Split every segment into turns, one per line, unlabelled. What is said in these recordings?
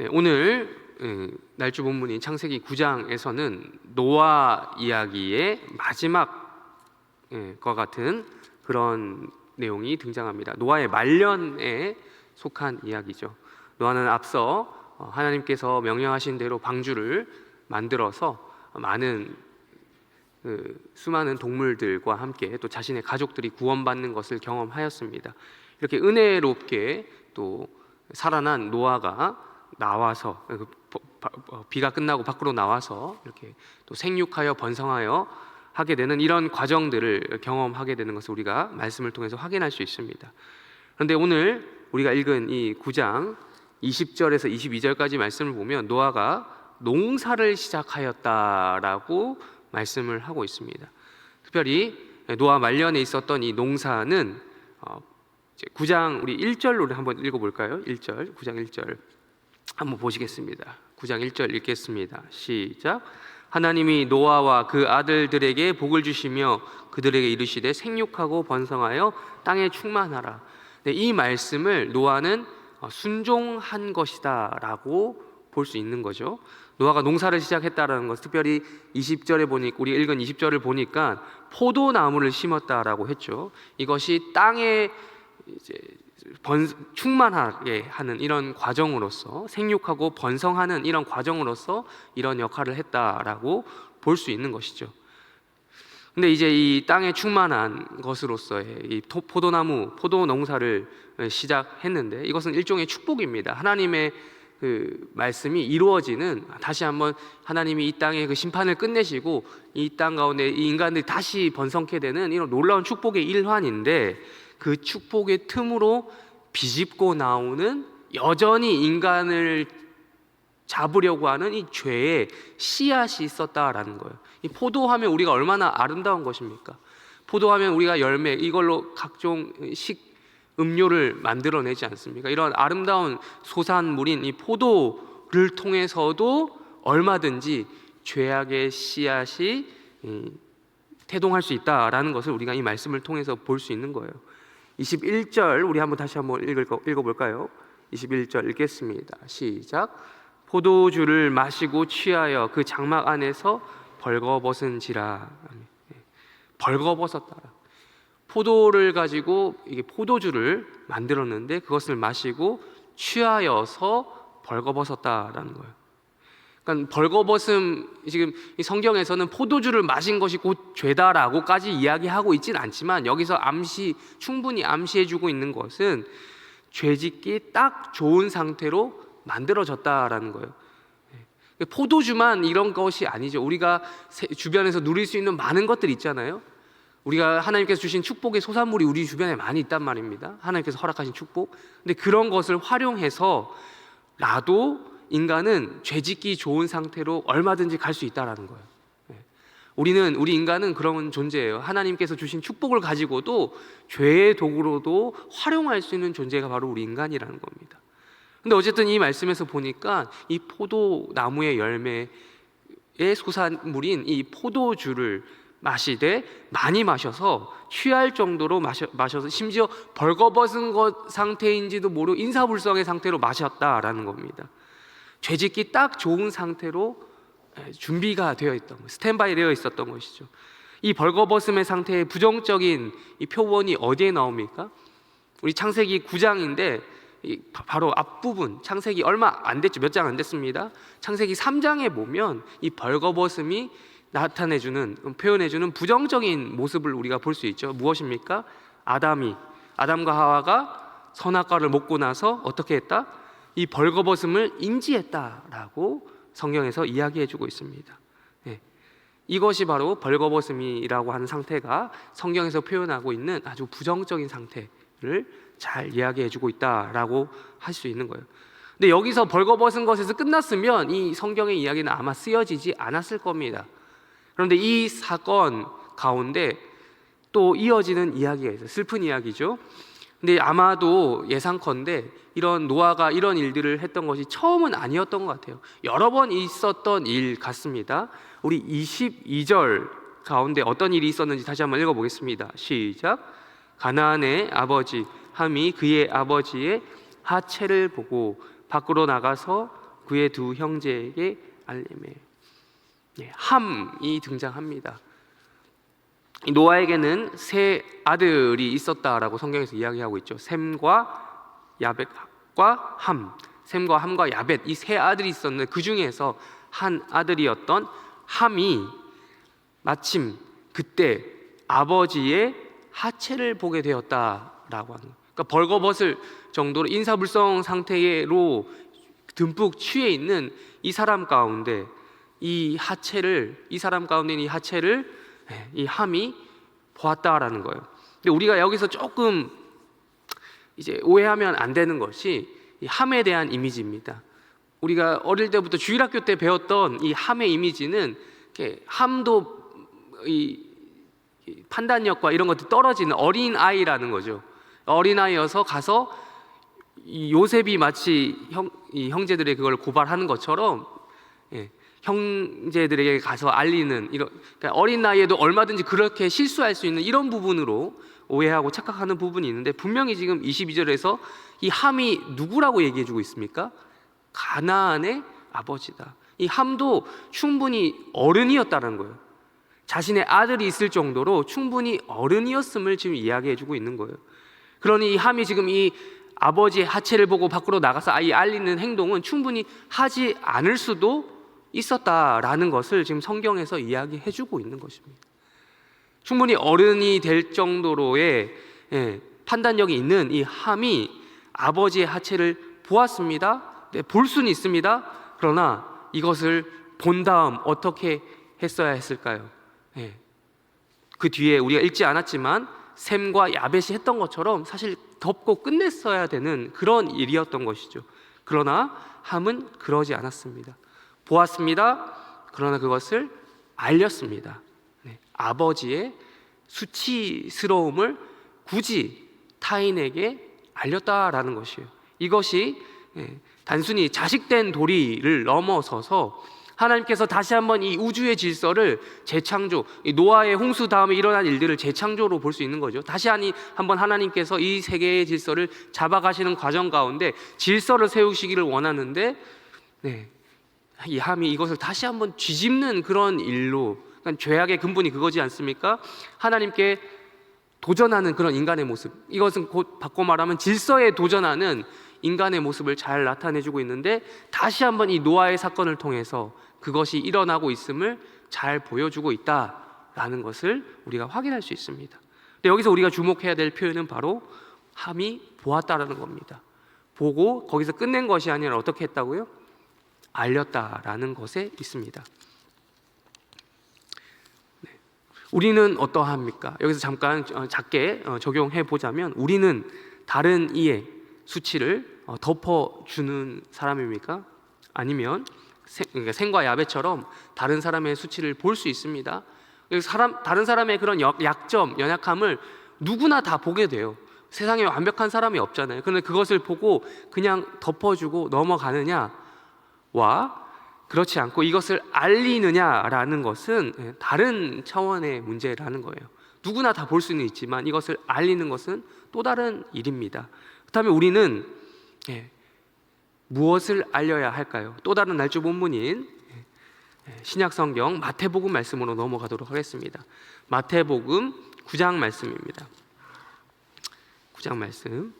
네, 오늘 음, 날주 본문인 창세기 9장에서는 노아 이야기의 마지막 예, 과 같은 그런 내용이 등장합니다. 노아의 말년에 속한 이야기죠. 노아는 앞서 어, 하나님께서 명령하신 대로 방주를 만들어서 많은 그 수많은 동물들과 함께 또 자신의 가족들이 구원받는 것을 경험하였습니다. 이렇게 은혜롭게 또 살아난 노아가 나와서 그 어, 비가 끝나고 밖으로 나와서 이렇게 또 생육하여 번성하여 하게 되는 이런 과정들을 경험하게 되는 것을 우리가 말씀을 통해서 확인할 수 있습니다. 그런데 오늘 우리가 읽은 이 9장 20절에서 22절까지 말씀을 보면 노아가 농사를 시작하였다라고 말씀을 하고 있습니다. 특별히 노아 말년에 있었던 이 농사는 어, 이제 9장 우리 1절로 한번 읽어 볼까요? 1절 9장 1절 한번 보시겠습니다. 9장 1절 읽겠습니다. 시작. 하나님이 노아와 그 아들들에게 복을 주시며 그들에게 이르시되 생육하고 번성하여 땅에 충만하라. 네, 이 말씀을 노아는 어, 순종한 것이다라고 볼 수 있는 거죠. 노아가 농사를 시작했다라는 것, 특별히 20절에 보니 우리 읽은 20절을 보니까 포도나무를 심었다라고 했죠. 이것이 땅에 이제 번, 충만하게 하는 이런 과정으로서 생육하고 번성하는 이런 과정으로서 이런 역할을 했다라고 볼 수 있는 것이죠. 근데 이제 이 땅에 충만한 것으로서의 이 토- 포도나무, 포도 농사를 시작했는데 이것은 일종의 축복입니다. 하나님의 그 말씀이 이루어지는 다시 한번 하나님이 이 땅의 그 심판을 끝내시고 이 땅 가운데 이 인간들이 다시 번성케 되는 이런 놀라운 축복의 일환인데 그 축복의 틈으로 비집고 나오는 여전히 인간을 잡으려고 하는 이 죄의 씨앗이 있었다라는 거예요. 이 포도하면 우리가 얼마나 아름다운 것입니까? 포도하면 우리가 열매 이걸로 각종 식 음료를 만들어내지 않습니까? 이런 아름다운 소산물인 이 포도를 통해서도 얼마든지 죄악의 씨앗이 이, 태동할 수 있다라는 것을 우리가 이 말씀을 통해서 볼 수 있는 거예요. 21절 우리 한번 다시 한번 읽을 거- 읽어 볼까요? 21절 읽겠습니다. 시작. 포도주를 마시고 취하여 그 장막 안에서 벌거벗은지라. 예. 벌거벗었다. 포도를 가지고 이게 포도주를 만들었는데 그것을 마시고 취하여서 벌거벗었다라는 거예요. 그러니까 벌거벗음 지금 이 성경에서는 포도주를 마신 것이 곧 죄다라고까지 이야기하고 있지는 않지만 여기서 암시 충분히 암시해 주고 있는 것은 죄짓기 딱 좋은 상태로 만들어졌다라는 거예요. 예. 포도주만 이런 것이 아니죠. 우리가 세- 주변에서 누릴 수 있는 많은 것들 있잖아요. 우리가 하나님께서 주신 축복의 소산물이 우리 주변에 많이 있단 말입니다. 하나님께서 허락하신 축복. 근데 그런 것을 활용해서 나도 인간은 죄짓기 좋은 상태로 얼마든지 갈 수 있다라는 거예요. 예. 우리는 우리 인간은 그런 존재예요. 하나님께서 주신 축복을 가지고도 죄의 도구로도 활용할 수 있는 존재가 바로 우리 인간이라는 겁니다. 근데 어쨌든 이 말씀에서 보니까 이 포도나무의 열매의 소산물인 이 포도주를 마시되 많이 마셔서 취할 정도로 마셔, 마셔서 심지어 벌거벗은 것 상태인지도 모르고 인사불성의 상태로 마셨다라는 겁니다. 죄짓기 딱 좋은 상태로 에, 준비가 되어 있던 거, 스탠바이 되어 있었던 것이죠. 이 벌거벗음의 상태의 부정적인 이 표본이 어디에 나옵니까? 우리 창세기 9장인데 이 바- 바로 앞부분 창세기 얼마 안 됐죠? 몇 장 안 됐습니다. 창세기 3장에 보면 이 벌거벗음이 나타내 주는 표현해 주는 부정적인 모습을 우리가 볼 수 있죠. 무엇입니까? 아담이 아담과 하와가 선악과를 먹고 나서 어떻게 했다 이 벌거벗음을 인지했다라고 성경에서 이야기해주고 있습니다 예. 이것이 바로 벌거벗음이라고 하는 상태가 성경에서 표현하고 있는 아주 부정적인 상태를 잘 이야기해주고 있다라고 할 수 있는 거예요. 근데 여기서 벌거벗은 것에서 끝났으면 이 성경의 이야기는 아마 쓰여지지 않았을 겁니다. 그런데 이 사건 가운데 또 이어지는 이야기가 있어요. 슬픈 이야기죠. 근데 아마도 예상컨대 이런 노아가 이런 일들을 했던 것이 처음은 아니었던 것 같아요. 여러 번 있었던 일 같습니다. 우리 22절 가운데 어떤 일이 있었는지 다시 한번 읽어보겠습니다. 시작. 가나안의 아버지 함이 그의 아버지의 하체를 보고 밖으로 나가서 그의 두 형제에게 알림해. 예, 함이 등장합니다. 이 노아에게는 세 아들이 있었다라고 성경에서 이야기하고 있죠. 셈과 야벳과 함. 셈과 함과 야벳 이 세 아들이 있었는데 그 중에서 한 아들이었던 함이 마침 그때 아버지의 하체를 보게 되었다라고 하는. 그러니까 벌거벗을 정도로 인사불성 상태로 듬뿍 취해 있는 이 사람 가운데 이 하체를 이 사람 가운데 이 하체를 예, 이 함이 보았다라는 거예요. 근데 우리가 여기서 조금 이제 오해하면 안 되는 것이 이 함에 대한 이미지입니다. 우리가 어릴 때부터 주일학교 때 배웠던 이 함의 이미지는 함도 이이 판단력과 이런 것들 떨어지는 어린 아이라는 거죠. 어린 아이여서 가서 이 요셉이 마치 형, 이 형제들의 그걸 고발하는 것처럼 예, 형제들에게 가서 알리는 이런 그러니까 어린 나이에도 얼마든지 그렇게 실수할 수 있는 이런 부분으로 오해하고 착각하는 부분이 있는데 분명히 지금 22절에서 이 함이 누구라고 얘기해 주고 있습니까? 가나안의 아버지다. 이 함도 충분히 어른이었다는 거예요. 자신의 아들이 있을 정도로 충분히 어른이었음을 지금 이야기해 주고 있는 거예요. 그러니 이 함이 지금 이 아버지의 하체를 보고 밖으로 나가서 아이 알리는 행동은 충분히 하지 않을 수도 있었다라는 것을 지금 성경에서 이야기해 주고 있는 것입니다. 충분히 어른이 될 정도로의 예, 판단력이 있는 이 함이 아버지의 하체를 보았습니다. 네, 볼 수는 있습니다. 그러나 이것을 본 다음 어떻게 했어야 했을까요? 예. 그 뒤에 우리가 읽지 않았지만 샘과 야벳이 했던 것처럼 사실 덮고 끝냈어야 되는 그런 일이었던 것이죠. 그러나 함은 그러지 않았습니다. 보았습니다. 그러나 그것을 알렸습니다. 네. 아버지의 수치스러움을 굳이 타인에게 알렸다라는 것이에요. 이것이 예, 단순히 자식된 도리를 넘어서서 하나님께서 다시 한번 이 우주의 질서를 재창조, 이 노아의 홍수 다음에 일어난 일들을 재창조로 볼 수 있는 거죠. 다시 한번 하나님께서 이 세계의 질서를 잡아가시는 과정 가운데 질서를 세우시기를 원하는데, 네, 이 함이 이것을 다시 한번 뒤집는 그런 일로, 그러니까 죄악의 근본이 그거지 않습니까? 하나님께 도전하는 그런 인간의 모습. 이것은 곧 바꿔 말하면 질서에 도전하는 인간의 모습을 잘 나타내주고 있는데 다시 한번 이 노아의 사건을 통해서 그것이 일어나고 있음을 잘 보여주고 있다라는 것을 우리가 확인할 수 있습니다. 근데 여기서 우리가 주목해야 될 표현은 바로 함이 보았다라는 겁니다. 보고 거기서 끝낸 것이 아니라 어떻게 했다고요? 알렸다라는 것에 있습니다. 네. 우리는 어떠합니까? 여기서 잠깐 어, 작게 어, 적용해 보자면 우리는 다른 이의 수치를 어, 덮어주는 사람입니까? 아니면 생, 그러니까 생과 야베처럼 다른 사람의 수치를 볼 수 있습니다. 사람 다른 사람의 그런 역- 약점, 연약함을 누구나 다 보게 돼요. 세상에 완벽한 사람이 없잖아요. 그런데 그것을 보고 그냥 덮어주고 넘어가느냐 와 그렇지 않고 이것을 알리느냐라는 것은 예, 다른 차원의 문제라는 거예요. 누구나 다 볼 수는 있지만 이것을 알리는 것은 또 다른 일입니다. 그렇다면 우리는 예, 무엇을 알려야 할까요? 또 다른 날조 본문인 예, 신약 성경 마태복음 말씀으로 넘어가도록 하겠습니다. 마태복음 9장 말씀입니다. 9장 말씀.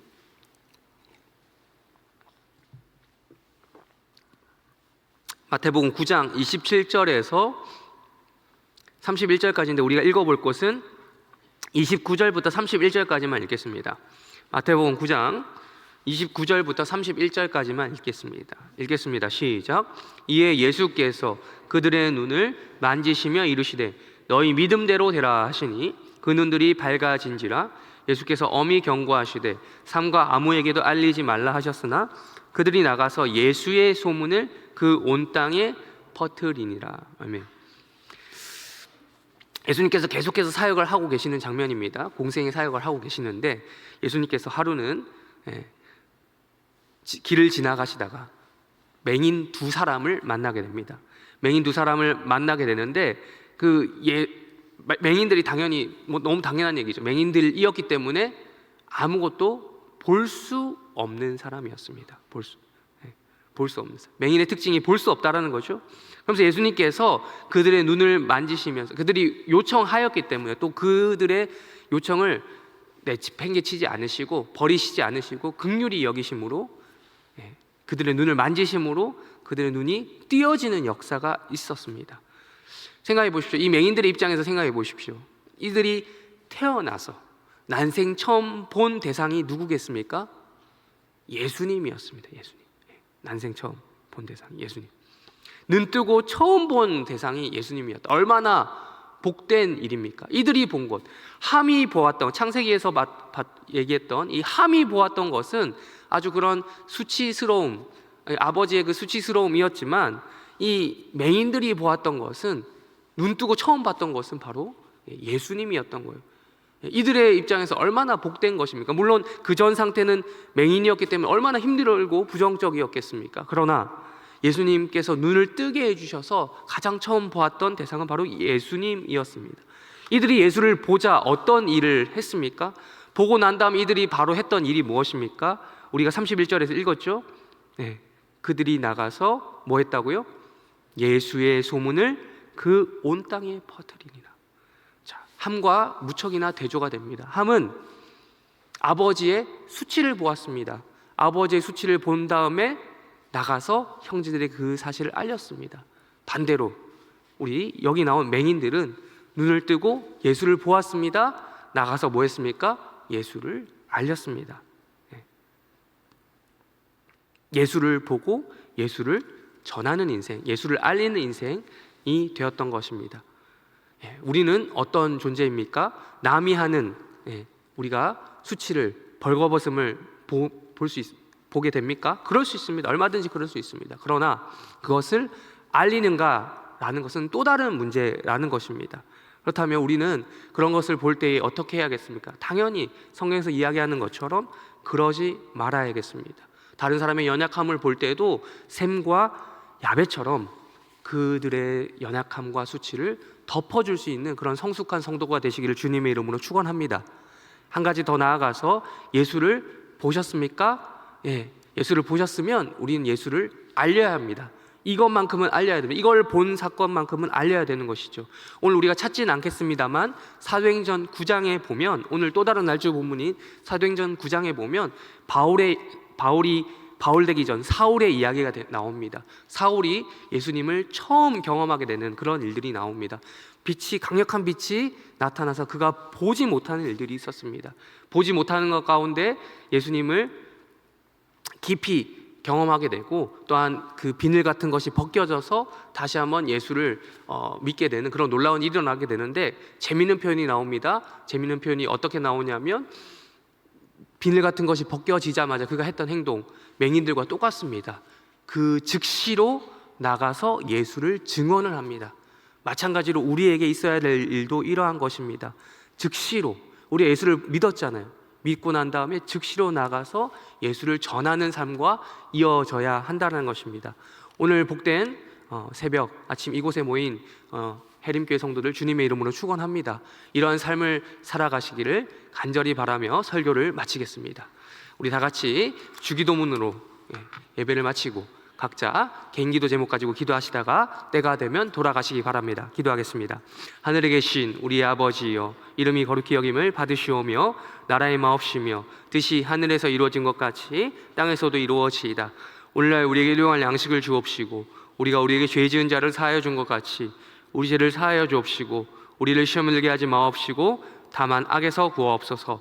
마태복음 9장 27절에서 31절까지인데 우리가 읽어볼 것은 29절부터 31절까지만 읽겠습니다. 마태복음 9장 29절부터 31절까지만 읽겠습니다. 읽겠습니다. 시작. 이에 예수께서 그들의 눈을 만지시며 이르시되 너희 믿음대로 되라 하시니 그 눈들이 밝아진지라 예수께서 엄히 경고하시되 삼가 아무에게도 알리지 말라 하셨으나 그들이 나가서 예수의 소문을 그 온 땅에 퍼뜨리니라. 아멘. 예수님께서 계속해서 사역을 하고 계시는 장면입니다. 공생의 사역을 하고 계시는데 예수님께서 하루는 예, 지- 길을 지나가시다가 맹인 두 사람을 만나게 됩니다. 맹인 두 사람을 만나게 되는데 그 예, 마- 맹인들이 당연히 뭐 너무 당연한 얘기죠. 맹인들이었기 때문에 아무것도 볼 수 없는 사람이었습니다. 볼 수, 예, 볼 수 없는 삶. 맹인의 특징이 볼 수 없다라는 거죠. 그러면서 예수님께서 그들의 눈을 만지시면서 그들이 요청하였기 때문에 또 그들의 요청을 내팽개치지 않으시고 버리시지 않으시고 극률이 여기심으로 예, 그들의 눈을 만지심으로 그들의 눈이 띄어지는 역사가 있었습니다. 생각해 보십시오. 이 맹인들의 입장에서 생각해 보십시오. 이들이 태어나서 난생 처음 본 대상이 누구겠습니까? 예수님이었습니다. 예수님. 예, 난생 처음 본 대상이 예수님. 눈 뜨고 처음 본 대상이 예수님이었다. 얼마나 복된 일입니까? 이들이 본 것, 함이 보았던 창세기에서 맛- 봤- 얘기했던 이 함이 보았던 것은 아주 그런 수치스러움, 아버지의 그 수치스러움이었지만 이 맹인들이 보았던 것은 눈 뜨고 처음 봤던 것은 바로 예수님이었던 거예요. 이들의 입장에서 얼마나 복된 것입니까? 물론 그 전 상태는 맹인이었기 때문에 얼마나 힘들고 부정적이었겠습니까? 그러나 예수님께서 눈을 뜨게 해주셔서 가장 처음 보았던 대상은 바로 예수님이었습니다. 이들이 예수를 보자 어떤 일을 했습니까? 보고 난 다음 이들이 바로 했던 일이 무엇입니까? 우리가 31절에서 읽었죠? 네. 그들이 나가서 뭐 했다고요? 예수의 소문을 그 온 땅에 퍼뜨리니라. 자, 함과 무척이나 대조가 됩니다. 함은 아버지의 수치를 보았습니다. 아버지의 수치를 본 다음에 나가서 형제들의 그 사실을 알렸습니다. 반대로 우리 여기 나온 맹인들은 눈을 뜨고 예수를 보았습니다. 나가서 뭐 했습니까? 예수를 알렸습니다. 예. 예수를 보고 예수를 전하는 인생, 예수를 알리는 인생이 되었던 것입니다. 예, 우리는 어떤 존재입니까? 남이 하는 예, 우리가 수치를 벌거벗음을 볼 수 보게 됩니까? 그럴 수 있습니다. 얼마든지 그럴 수 있습니다. 그러나 그것을 알리는가라는 것은 또 다른 문제라는 것입니다. 그렇다면 우리는 그런 것을 볼때 어떻게 해야겠습니까? 당연히 성경에서 이야기하는 것처럼 그러지 말아야겠습니다. 다른 사람의 연약함을 볼 때에도 샘과 야베처럼 그들의 연약함과 수치를 덮어줄 수 있는 그런 성숙한 성도가 되시기를 주님의 이름으로 축원합니다. 한 가지 더 나아가서 예수를 보셨습니까? 예, 예수를 보셨으면 우리는 예수를 알려야 합니다. 이것만큼은 알려야 됩니다. 이걸 본 사건만큼은 알려야 되는 것이죠. 오늘 우리가 찾지는 않겠습니다만 사도행전 9장에 보면 오늘 또 다른 날주 본문인 사도행전 9장에 보면 바울의 바울이 바울 되기 전 사울의 이야기가 되- 나옵니다. 사울이 예수님을 처음 경험하게 되는 그런 일들이 나옵니다. 빛이 강력한 빛이 나타나서 그가 보지 못하는 일들이 있었습니다. 보지 못하는 것 가운데 예수님을 깊이 경험하게 되고 또한 그 비늘 같은 것이 벗겨져서 다시 한번 예수를 어, 믿게 되는 그런 놀라운 일이 일어나게 되는데 재미있는 표현이 나옵니다. 재미있는 표현이 어떻게 나오냐면 비늘 같은 것이 벗겨지자마자 그가 했던 행동 맹인들과 똑같습니다. 그 즉시로 나가서 예수를 증언을 합니다. 마찬가지로 우리에게 있어야 될 일도 이러한 것입니다. 즉시로 우리 예수를 믿었잖아요. 믿고 난 다음에 즉시로 나가서 예수를 전하는 삶과 이어져야 한다는 것입니다. 오늘 복된 어, 새벽 아침 이곳에 모인 어, 해림교회 성도들 주님의 이름으로 축원합니다. 이러한 삶을 살아가시기를 간절히 바라며 설교를 마치겠습니다. 우리 다 같이 주기도문으로 예, 예배를 마치고 각자 개인기도 제목 가지고 기도하시다가 때가 되면 돌아가시기 바랍니다. 기도하겠습니다. 하늘에 계신 우리 아버지여 이름이 거룩히 여김을 받으시오며 나라의 마옵시며 뜻이 하늘에서 이루어진 것 같이 땅에서도 이루어지이다. 오늘날 우리에게 일용할 양식을 주옵시고 우리가 우리에게 죄 지은 자를 사하여 준 것 같이 우리 죄를 사하여 주옵시고 우리를 시험을 들게 하지 마옵시고 다만 악에서 구하옵소서